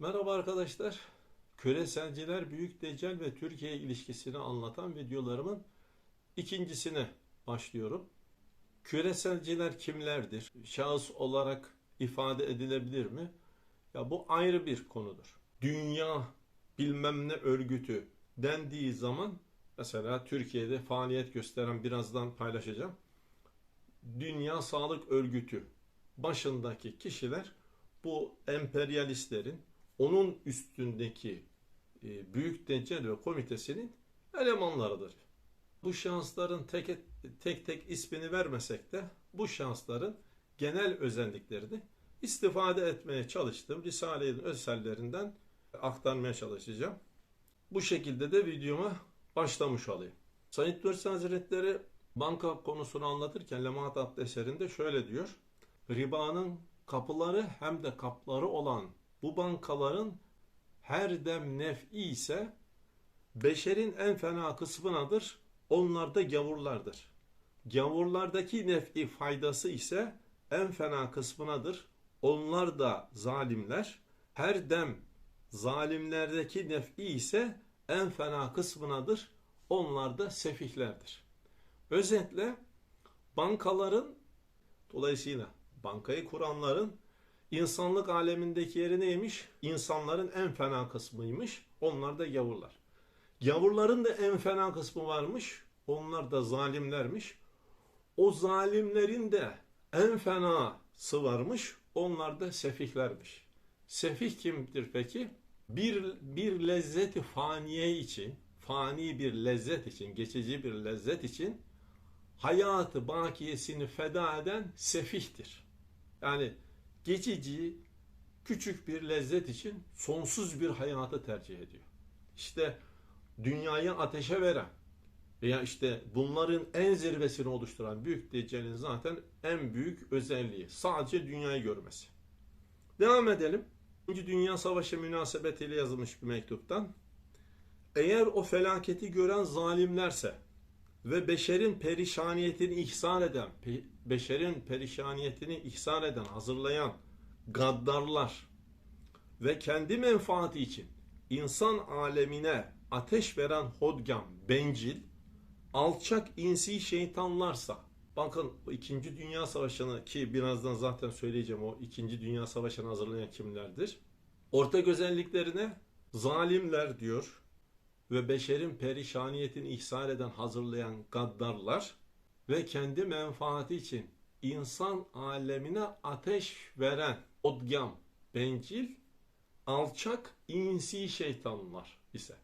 Merhaba arkadaşlar. Küreselciler Büyük Deccal ve Türkiye ilişkisini anlatan videolarımın ikincisine başlıyorum. Küreselciler kimlerdir? Şahıs olarak ifade edilebilir mi? Ya bu ayrı bir konudur. Dünya bilmem ne örgütü dendiği zaman mesela Türkiye'de faaliyet gösteren birazdan paylaşacağım. Dünya Sağlık Örgütü başındaki kişiler bu emperyalistlerin onun üstündeki e, Büyük Deccal ve komitesinin elemanlarıdır. Bu şahısların tek, tek tek ismini vermesek de bu şahısların genel özelliklerini istifade etmeye çalıştım. Risale'nin özelliklerinden aktarmaya çalışacağım. Bu şekilde de videoma başlamış olayım. Said Nursi Hazretleri banka konusunu anlatırken Lemaat adlı eserinde şöyle diyor. Ribanın kapıları hem de kapları olan bu bankaların her dem nef'i ise beşerin en fena kısmınadır. Onlar da gavurlardır. Gavurlardaki nef'i faydası ise en fena kısmınadır. Onlar da zalimler. Her dem zalimlerdeki nef'i ise en fena kısmınadır. Onlar da sefihlerdir. Özetle bankaların dolayısıyla bankayı kuranların insanlık alemindeki yeri neymiş? İnsanların en fena kısmıymış. Onlar da gavurlar. Gavurların da en fena kısmı varmış. Onlar da zalimlermiş. O zalimlerin de en fenası varmış. Onlar da sefihlermiş. Sefih kimdir peki? Bir, bir lezzeti faniye için, fani bir lezzet için, geçici bir lezzet için hayatı bakiyesini feda eden sefihtir. Yani geçici küçük bir lezzet için sonsuz bir hayatı tercih ediyor. İşte dünyayı ateşe veren veya işte bunların en zirvesini oluşturan büyük deccalin zaten en büyük özelliği sadece dünyayı görmesi. Devam edelim. İkinci Dünya Savaşı münasebetiyle yazılmış bir mektuptan. Eğer o felaketi gören zalimlerse ve beşerin perişaniyetini ihsan eden, beşerin perişaniyetini ihsan eden, hazırlayan gaddarlar ve kendi menfaati için insan alemine ateş veren hodgam, bencil, alçak insi şeytanlarsa, bakın 2. Dünya Savaşı'nı ki birazdan zaten söyleyeceğim o 2. Dünya Savaşı'nı hazırlayan kimlerdir? Ortak özelliklerine zalimler diyor, ve beşerin perişaniyetini ihsar eden hazırlayan gaddarlar ve kendi menfaati için insan alemine ateş veren odgam, bencil, alçak insi şeytanlar ise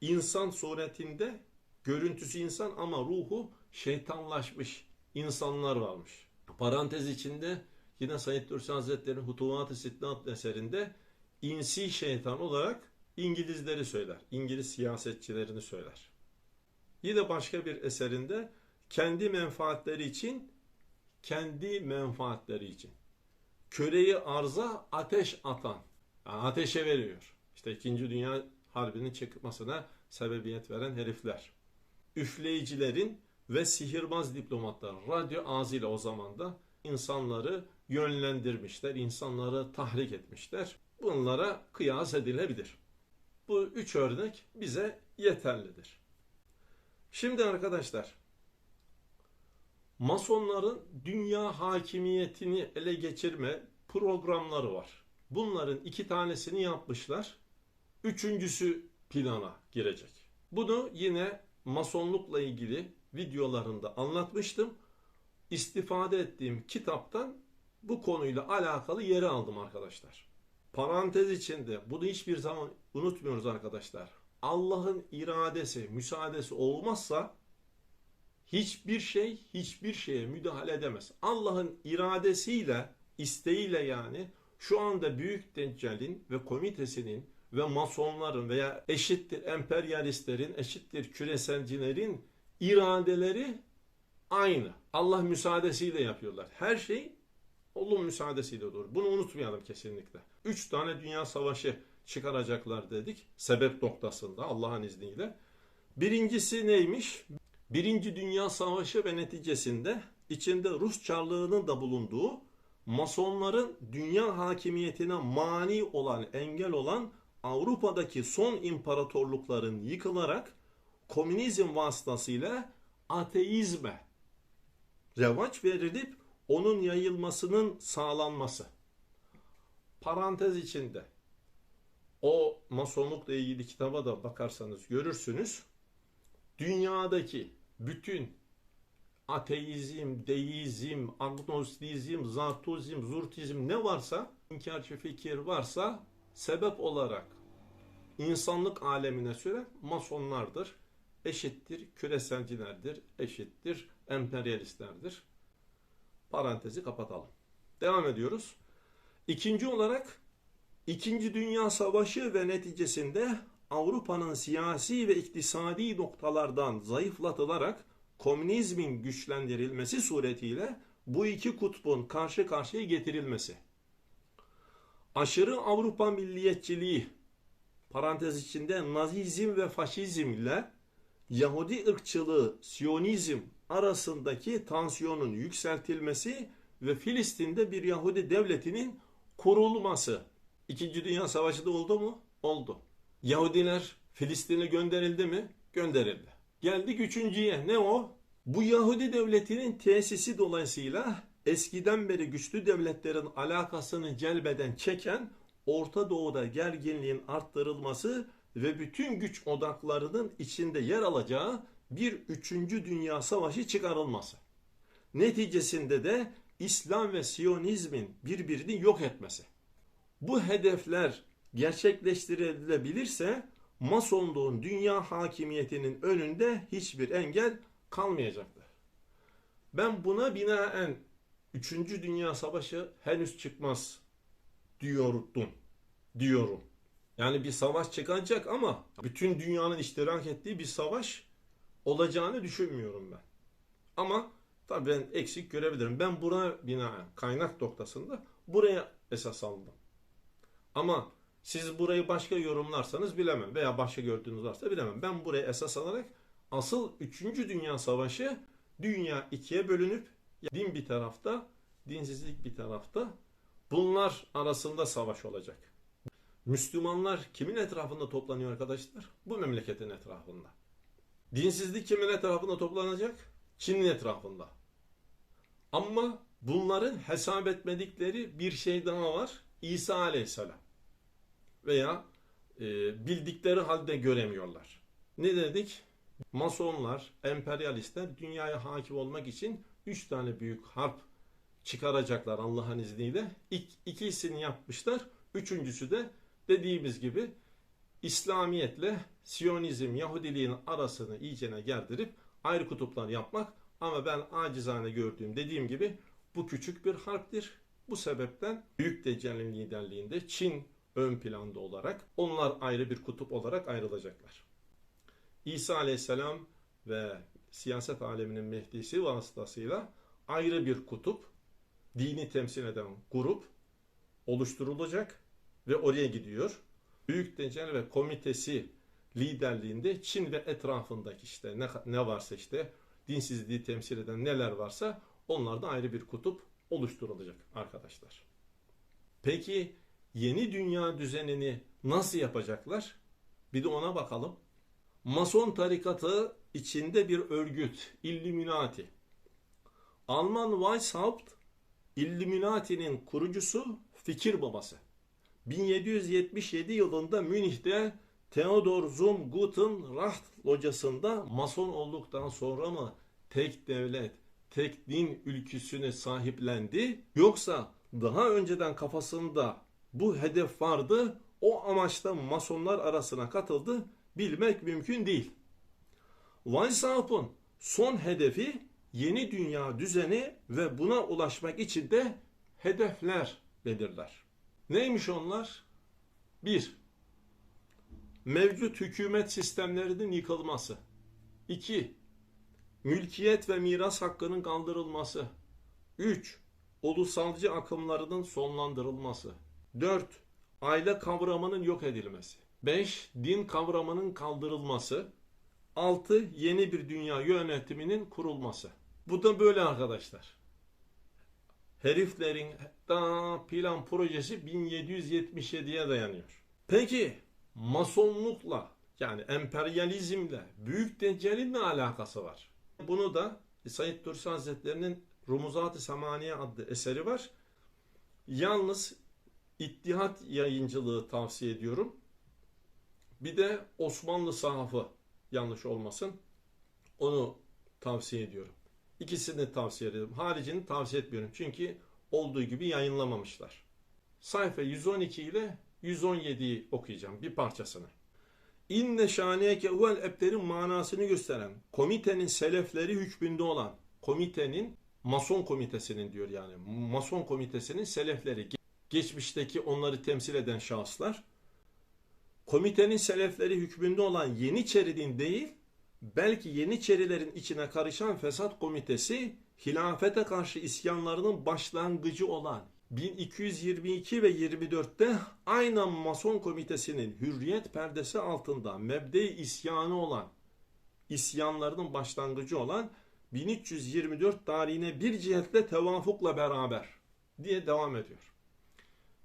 insan suretinde görüntüsü insan ama ruhu şeytanlaşmış insanlar varmış. Parantez içinde yine Said Nursi Hazretleri'nin Hutuvat-ı adlı eserinde insi şeytan olarak İngilizleri söyler. İngiliz siyasetçilerini söyler. Yine başka bir eserinde kendi menfaatleri için kendi menfaatleri için köreyi arza ateş atan yani ateşe veriyor. İşte 2. Dünya Harbi'nin çıkmasına sebebiyet veren herifler. Üfleyicilerin ve sihirbaz diplomatlar radyo ağzıyla o zaman da insanları yönlendirmişler, insanları tahrik etmişler. Bunlara kıyas edilebilir. Bu üç örnek bize yeterlidir. Şimdi arkadaşlar, Masonların dünya hakimiyetini ele geçirme programları var. Bunların iki tanesini yapmışlar. Üçüncüsü plana girecek. Bunu yine Masonlukla ilgili videolarında anlatmıştım. İstifade ettiğim kitaptan bu konuyla alakalı yeri aldım arkadaşlar. Parantez içinde bunu hiçbir zaman unutmuyoruz arkadaşlar. Allah'ın iradesi, müsaadesi olmazsa hiçbir şey hiçbir şeye müdahale edemez. Allah'ın iradesiyle, isteğiyle yani şu anda Büyük Deccal'in ve komitesinin ve masonların veya eşittir emperyalistlerin, eşittir küreselcilerin iradeleri aynı. Allah müsaadesiyle yapıyorlar. Her şey onun müsaadesiyle olur. Bunu unutmayalım kesinlikle. Üç tane dünya savaşı çıkaracaklar dedik. Sebep noktasında Allah'ın izniyle. Birincisi neymiş? Birinci Dünya Savaşı ve neticesinde içinde Rus Çarlığı'nın da bulunduğu Masonların dünya hakimiyetine mani olan, engel olan Avrupa'daki son imparatorlukların yıkılarak komünizm vasıtasıyla ateizme revaç verilip onun yayılmasının sağlanması. Parantez içinde o masonlukla ilgili kitaba da bakarsanız görürsünüz. Dünyadaki bütün ateizm, deizm, agnostizm, zartuzm, zurtizm ne varsa, inkarcı fikir varsa sebep olarak insanlık alemine süre masonlardır. Eşittir küreselcilerdir, eşittir emperyalistlerdir. Parantezi kapatalım. Devam ediyoruz. İkinci olarak İkinci Dünya Savaşı ve neticesinde Avrupa'nın siyasi ve iktisadi noktalardan zayıflatılarak komünizmin güçlendirilmesi suretiyle bu iki kutbun karşı karşıya getirilmesi. Aşırı Avrupa milliyetçiliği parantez içinde Nazizm ve Faşizm ile Yahudi ırkçılığı, Siyonizm arasındaki tansiyonun yükseltilmesi ve Filistin'de bir Yahudi devletinin kurulması. İkinci Dünya Savaşı da oldu mu? Oldu. Yahudiler Filistin'e gönderildi mi? Gönderildi. Geldik üçüncüye. Ne o? Bu Yahudi devletinin tesisi dolayısıyla eskiden beri güçlü devletlerin alakasını celbeden çeken Orta Doğu'da gerginliğin arttırılması ve bütün güç odaklarının içinde yer alacağı bir üçüncü dünya savaşı çıkarılması. Neticesinde de İslam ve Siyonizmin birbirini yok etmesi. Bu hedefler gerçekleştirilebilirse Masonluğun dünya hakimiyetinin önünde hiçbir engel kalmayacaktır. Ben buna binaen 3. Dünya Savaşı henüz çıkmaz diyordum. Diyorum. Yani bir savaş çıkacak ama bütün dünyanın iştirak ettiği bir savaş olacağını düşünmüyorum ben. Ama tabii ben eksik görebilirim. Ben buna binaen kaynak noktasında buraya esas aldım. Ama siz burayı başka yorumlarsanız bilemem veya başka gördüğünüz varsa bilemem. Ben buraya esas alarak asıl 3. Dünya Savaşı dünya ikiye bölünüp din bir tarafta, dinsizlik bir tarafta bunlar arasında savaş olacak. Müslümanlar kimin etrafında toplanıyor arkadaşlar? Bu memleketin etrafında. Dinsizlik kimin etrafında toplanacak? Çin'in etrafında. Ama bunların hesap etmedikleri bir şey daha var. İsa Aleyhisselam. Veya e, bildikleri halde göremiyorlar. Ne dedik? Masonlar, emperyalistler dünyaya hakim olmak için üç tane büyük harp çıkaracaklar Allah'ın izniyle. İk, ikisini yapmışlar. Üçüncüsü de dediğimiz gibi İslamiyetle Siyonizm, Yahudiliğin arasını iyicene gerdirip ayrı kutuplar yapmak. Ama ben acizane gördüğüm dediğim gibi bu küçük bir harptir. Bu sebepten Büyük Deccal'in liderliğinde Çin ön planda olarak onlar ayrı bir kutup olarak ayrılacaklar. İsa Aleyhisselam ve siyaset aleminin mehdisi vasıtasıyla ayrı bir kutup, dini temsil eden grup oluşturulacak ve oraya gidiyor. Büyük Deccal ve komitesi liderliğinde Çin ve etrafındaki işte ne, ne varsa işte dinsizliği temsil eden neler varsa onlarda ayrı bir kutup oluşturulacak arkadaşlar. Peki yeni dünya düzenini nasıl yapacaklar? Bir de ona bakalım. Mason tarikatı içinde bir örgüt, Illuminati. Alman Weishaupt, Illuminati'nin kurucusu, fikir babası. 1777 yılında Münih'te Theodor zum Guten Racht locasında Mason olduktan sonra mı tek devlet, tek din ülküsüne sahiplendi? Yoksa daha önceden kafasında bu hedef vardı, o amaçla Masonlar arasına katıldı, bilmek mümkün değil. Weishaupt'un son hedefi yeni dünya düzeni ve buna ulaşmak için de hedefler belirler. Neymiş onlar? 1. Mevcut hükümet sistemlerinin yıkılması. 2. Mülkiyet ve miras hakkının kaldırılması. 3. Ulusalcı akımlarının sonlandırılması. 4. Aile kavramının yok edilmesi. 5. Din kavramının kaldırılması. 6. Yeni bir dünya yönetiminin kurulması. Bu da böyle arkadaşlar. heriflerin daha plan projesi 1777'ye dayanıyor. Peki masonlukla yani emperyalizmle Büyük Deccal'in ne alakası var? Bunu da Said Nursi Hazretleri'nin Rumuzat-ı Samaniye adlı eseri var. Yalnız İttihat yayıncılığı tavsiye ediyorum. Bir de Osmanlı sahafı yanlış olmasın. Onu tavsiye ediyorum. İkisini tavsiye ediyorum. Haricini tavsiye etmiyorum. Çünkü olduğu gibi yayınlamamışlar. Sayfa 112 ile 117'yi okuyacağım bir parçasını. İnne şaniyeke huvel ebterin manasını gösteren komitenin selefleri hükmünde olan komitenin mason komitesinin diyor yani mason komitesinin selefleri geçmişteki onları temsil eden şahıslar komitenin selefleri hükmünde olan Yeniçeri'nin değil belki Yeniçerilerin içine karışan fesat komitesi hilafete karşı isyanlarının başlangıcı olan 1222 ve 24'te aynen Mason komitesinin hürriyet perdesi altında mebde isyanı olan isyanlarının başlangıcı olan 1324 tarihine bir cihetle tevafukla beraber diye devam ediyor.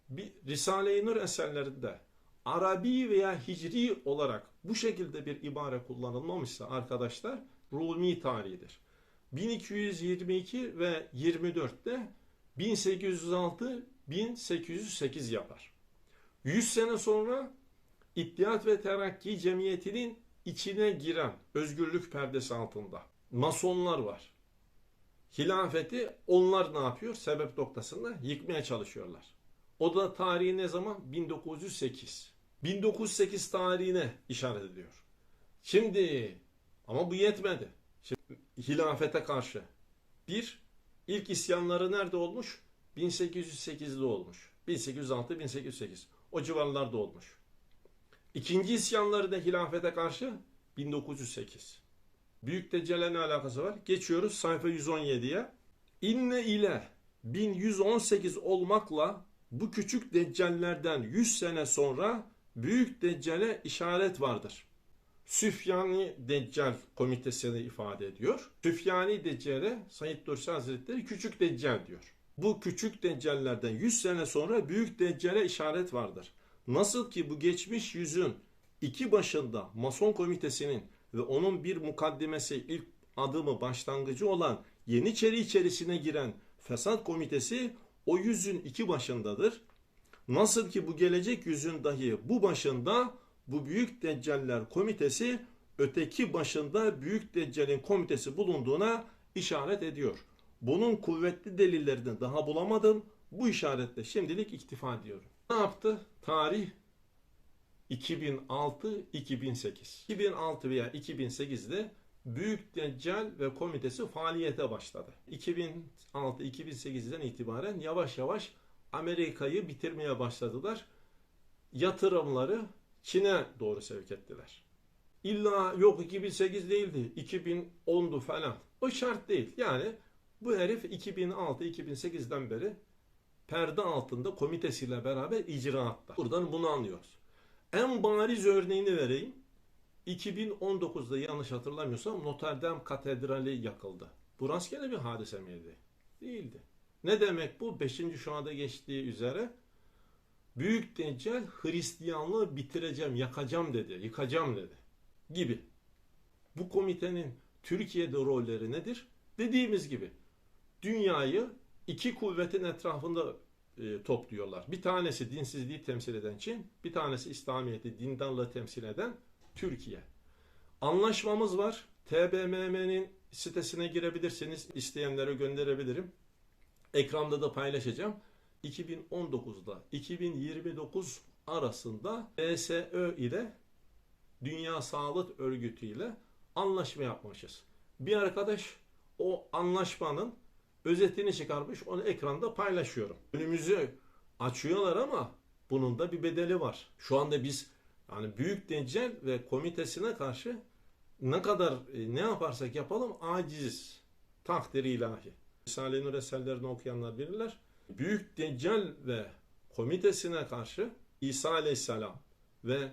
Bir Risale-i Nur eserlerinde Arabi veya Hicri olarak bu şekilde bir ibare kullanılmamışsa arkadaşlar Rumi tarihidir. 1222 ve 24'te 1806-1808 yapar. 100 sene sonra İttihat ve Terakki Cemiyeti'nin içine giren özgürlük perdesi altında masonlar var. Hilafeti onlar ne yapıyor? Sebep noktasında yıkmaya çalışıyorlar. O da tarihi ne zaman? 1908. 1908 tarihine işaret ediyor. Şimdi ama bu yetmedi. Şimdi, hilafete karşı bir ilk isyanları nerede olmuş? 1808'de olmuş. 1806-1808. O civarlarda olmuş. İkinci isyanları da hilafete karşı 1908. Büyük Deccal'e ne alakası var? Geçiyoruz sayfa 117'ye. İnne ile 1118 olmakla bu küçük deccallerden 100 sene sonra Büyük Deccal'e işaret vardır. Süfyani Deccal komitesini ifade ediyor. Süfyani Deccal'e Said Nursi Hazretleri küçük Deccal diyor. Bu küçük Deccallerden 100 sene sonra Büyük Deccal'e işaret vardır. Nasıl ki bu geçmiş yüzün iki başında Mason komitesinin ve onun bir mukaddimesi ilk adımı başlangıcı olan Yeniçeri içerisine giren fesat komitesi o yüzün iki başındadır. Nasıl ki bu gelecek yüzün dahi bu başında bu büyük deccaller komitesi öteki başında büyük deccalin komitesi bulunduğuna işaret ediyor. Bunun kuvvetli delillerini daha bulamadım. Bu işaretle şimdilik iktifa ediyorum. Ne yaptı? Tarih 2006-2008. 2006 veya 2008'de Büyük Deccal ve komitesi faaliyete başladı. 2006-2008'den itibaren yavaş yavaş Amerika'yı bitirmeye başladılar. Yatırımları Çin'e doğru sevk ettiler. İlla yok 2008 değildi, 2010'du falan. O şart değil. Yani bu herif 2006-2008'den beri perde altında komitesiyle beraber icraatta. Buradan bunu anlıyoruz. En bariz örneğini vereyim. 2019'da yanlış hatırlamıyorsam Notre Dame Katedrali yakıldı. Bu rastgele bir hadise miydi? Değildi. Ne demek bu? 5. şuada geçtiği üzere Büyük Deccal Hristiyanlığı bitireceğim, yakacağım dedi, yıkacağım dedi gibi. Bu komitenin Türkiye'de rolleri nedir? Dediğimiz gibi dünyayı iki kuvvetin etrafında e, topluyorlar. Bir tanesi dinsizliği temsil eden Çin, bir tanesi İslamiyet'i, dindarlığı temsil eden Türkiye. Anlaşmamız var. TBMM'nin sitesine girebilirsiniz. İsteyenlere gönderebilirim. Ekranda da paylaşacağım. 2019'da 2029 arasında BSÖ ile Dünya Sağlık Örgütü ile anlaşma yapmışız. Bir arkadaş o anlaşmanın özetini çıkarmış, onu ekranda paylaşıyorum. Önümüzü açıyorlar ama bunun da bir bedeli var. Şu anda biz yani Büyük Deccal ve komitesine karşı ne kadar e, ne yaparsak yapalım aciziz. Takdiri ilahi. Risale-i Nur eserlerini okuyanlar bilirler. Büyük Deccal ve komitesine karşı İsa Aleyhisselam ve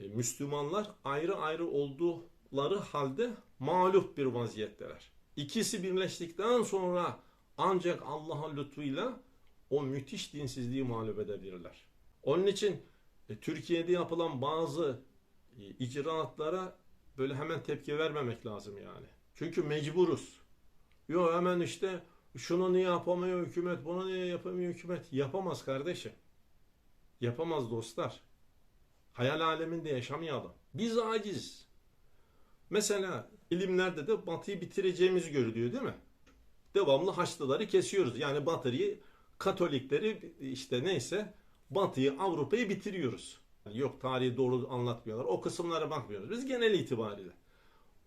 e, Müslümanlar ayrı ayrı oldukları halde mağlup bir vaziyetteler. İkisi birleştikten sonra ancak Allah'ın lütfuyla o müthiş dinsizliği mağlup edebilirler. Onun için e, Türkiye'de yapılan bazı e, icraatlara böyle hemen tepki vermemek lazım yani. Çünkü mecburuz. Yok hemen işte şunu niye yapamıyor hükümet, bunu niye yapamıyor hükümet? Yapamaz kardeşim. Yapamaz dostlar. Hayal aleminde yaşamayalım. Biz aciz. Mesela ilimlerde de batıyı bitireceğimiz görülüyor değil mi? Devamlı Haçlıları kesiyoruz. Yani batıyı, Katolikleri işte neyse batıyı, Avrupa'yı bitiriyoruz. Yok tarihi doğru anlatmıyorlar. O kısımlara bakmıyoruz. Biz genel itibariyle.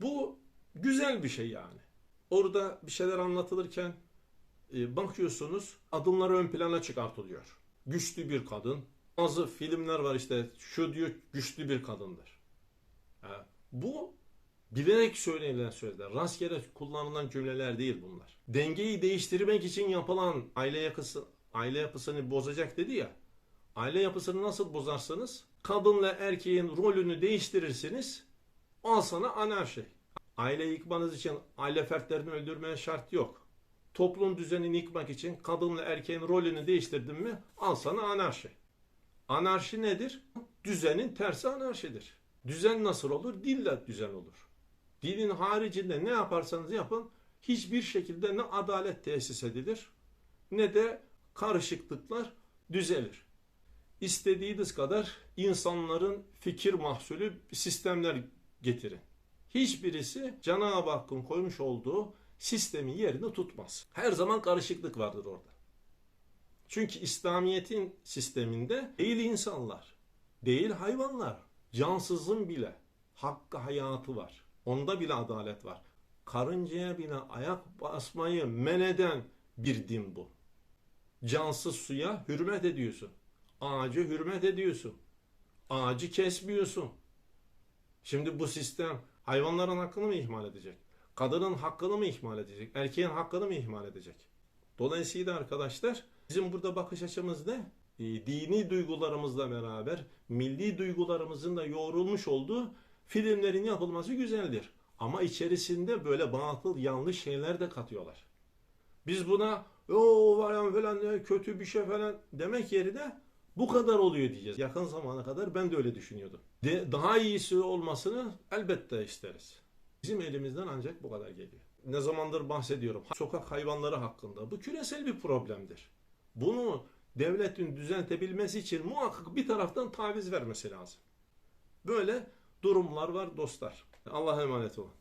Bu güzel bir şey yani. Orada bir şeyler anlatılırken bakıyorsunuz adımları ön plana çıkartılıyor. Güçlü bir kadın. Bazı filmler var işte şu diyor güçlü bir kadındır. Bu bilerek söylenilen sözler. Rastgele kullanılan cümleler değil bunlar. Dengeyi değiştirmek için yapılan aile yapısı, aile yapısını bozacak dedi ya. Aile yapısını nasıl bozarsanız kadınla erkeğin rolünü değiştirirsiniz. Al sana anarşi. Aile yıkmanız için aile fertlerini öldürmeye şart yok. Toplum düzenini yıkmak için kadınla erkeğin rolünü değiştirdin mi al sana anarşi. Anarşi nedir? Düzenin tersi anarşidir. Düzen nasıl olur? Dille düzen olur. Dinin haricinde ne yaparsanız yapın hiçbir şekilde ne adalet tesis edilir ne de karışıklıklar düzelir. İstediğiniz kadar insanların fikir mahsulü sistemler getirin. Hiçbirisi Cenab-ı Hakk'ın koymuş olduğu sistemin yerini tutmaz. Her zaman karışıklık vardır orada. Çünkü İslamiyet'in sisteminde değil insanlar, değil hayvanlar, cansızın bile hakkı hayatı var. Onda bile adalet var. Karıncaya bile ayak basmayı men eden bir din bu. Cansız suya hürmet ediyorsun. Ağacı hürmet ediyorsun. Ağacı kesmiyorsun. Şimdi bu sistem hayvanların hakkını mı ihmal edecek? Kadının hakkını mı ihmal edecek? Erkeğin hakkını mı ihmal edecek? Dolayısıyla arkadaşlar bizim burada bakış açımız ne? E, dini duygularımızla beraber milli duygularımızın da yoğrulmuş olduğu filmlerin yapılması güzeldir. Ama içerisinde böyle batıl yanlış şeyler de katıyorlar. Biz buna o falan falan kötü bir şey falan demek yerine bu kadar oluyor diyeceğiz. Yakın zamana kadar ben de öyle düşünüyordum. De, daha iyisi olmasını elbette isteriz. Bizim elimizden ancak bu kadar geliyor. Ne zamandır bahsediyorum. Sokak hayvanları hakkında. Bu küresel bir problemdir. Bunu devletin düzentebilmesi için muhakkak bir taraftan taviz vermesi lazım. Böyle durumlar var dostlar. Allah'a emanet olun.